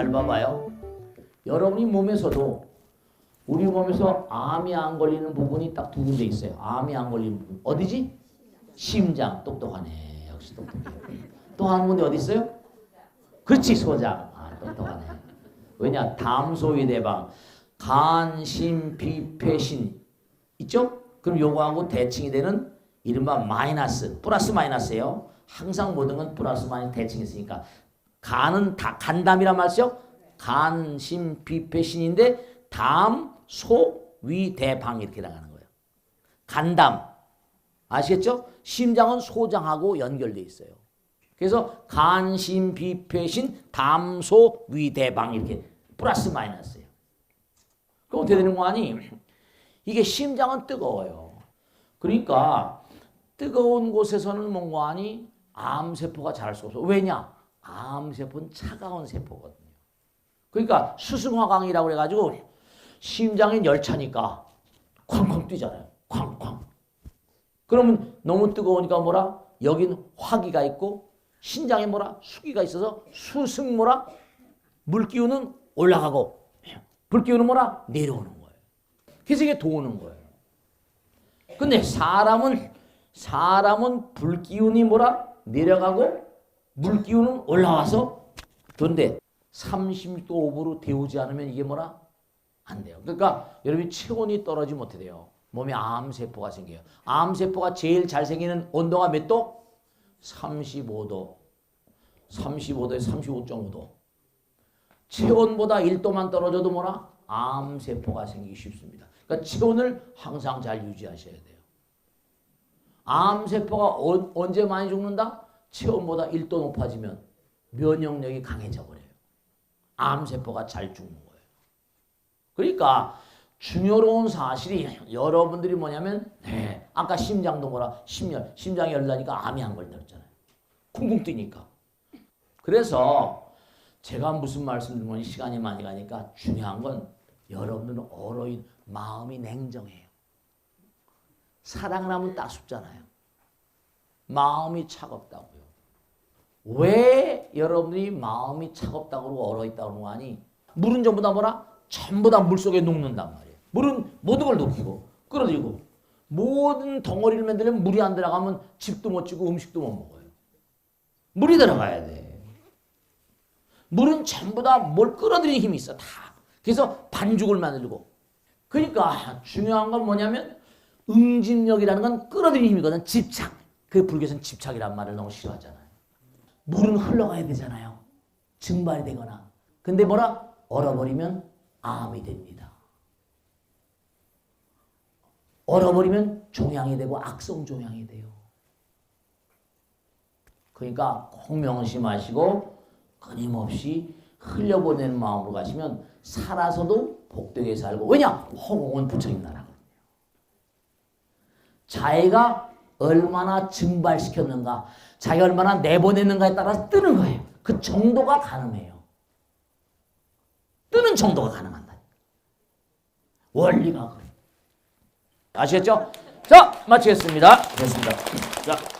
잘 봐봐요. 여러분이 몸에서도 우리 몸에서 암이 안 걸리는 부분이 딱 두 군데 있어요. 암이 안 걸리는 부분. 어디지? 심장. 똑똑하네. 역시 똑똑해. 또 한 군데 어디 있어요? 그렇지 소장. 아 똑똑하네. 왜냐? 담소위 대방. 간, 심, 비, 폐신 있죠? 그럼 요거하고 대칭이 되는 이른바 마이너스, 플러스 마이너스예요. 항상 모든 건 플러스 마이너스 대칭이 있으니까 간은 다 간담이란 말이죠. 간, 심, 비, 폐신인데 담, 소, 위, 대방 이렇게 나가는 거예요. 간담 아시겠죠? 심장은 소장하고 연결돼 있어요. 그래서 간, 심, 비, 폐신, 담, 소, 위, 대방 이렇게 플러스 마이너스예요. 그럼 어떻게 되는 거 아니? 이게 심장은 뜨거워요. 그러니까 뜨거운 곳에서는 뭔가 아니 암세포가 자랄 수 없어. 왜냐? 암세포는 차가운 세포거든요. 그러니까 수승화강이라고 그래가지고 심장에 열차니까 쾅쾅 뛰잖아요. 쾅쾅. 그러면 너무 뜨거우니까 뭐라? 여긴 화기가 있고 신장에 뭐라? 수기가 있어서 수승 뭐라? 물기운은 올라가고 불기운은 뭐라? 내려오는 거예요. 그래서 이게 도는 거예요. 근데 사람은 사람은 불기운이 뭐라? 내려가고 물 기운은 올라와서 그런데 30도 오버로 데우지 않으면 이게 뭐라? 안 돼요. 그러니까 여러분이 체온이 떨어지면 어떻게 돼요? 몸에 암세포가 생겨요. 암세포가 제일 잘 생기는 온도가 몇 도? 35도. 35도에서 35.5도. 체온보다 1도만 떨어져도 뭐라? 암세포가 생기기 쉽습니다. 그러니까 체온을 항상 잘 유지하셔야 돼요. 암세포가 어, 언제 많이 죽는다? 체온보다 1도 높아지면 면역력이 강해져 버려요. 암세포가 잘 죽는 거예요. 그러니까 중요로운 사실이 여러분들이 뭐냐면 네, 아까 심장도 뭐라 심열, 심장이 열나니까 암이 안 걸린다 그랬잖아요. 쿵쿵 뛰니까. 그래서 제가 무슨 말씀드리면 시간이 많이 가니까 중요한 건 여러분들은 어로인 마음이 냉정해요. 사랑을 하면 따숩잖아요. 마음이 차갑다고요. 왜 여러분들이 마음이 차갑다고 얼어있다고 그러는 거 아니? 물은 전부 다 뭐라? 전부 다 물속에 녹는단 말이에요. 물은 모든 걸 녹이고 끌어들이고 모든 덩어리를 만들면 물이 안 들어가면 집도 못 지고 음식도 못 먹어요. 물이 들어가야 돼. 물은 전부 다 뭘 끌어들이는 힘이 있어. 다. 그래서 반죽을 만들고. 그러니까 중요한 건 뭐냐면 응집력이라는 건 끌어들이는 힘이거든. 집착. 그 불교에서는 집착이란 말을 너무 싫어하잖아요. 물은 흘러가야 되잖아요. 증발이 되거나. 근데 뭐라? 얼어버리면 암이 됩니다. 얼어버리면 종양이 되고 악성 종양이 돼요. 그러니까 꼭 명심하시고 끊임없이 흘려보내는 마음으로 가시면 살아서도 복되게 살고 왜냐? 허공은 부처님 나라거든요. 자기가 얼마나 증발시켰는가 자기가 얼마나 내보냈는가에 따라서 뜨는 거예요. 그 정도가 가능해요. 뜨는 정도가 가능한다. 원리가 그래. 아시겠죠? 자, 마치겠습니다. 됐습니다. 자.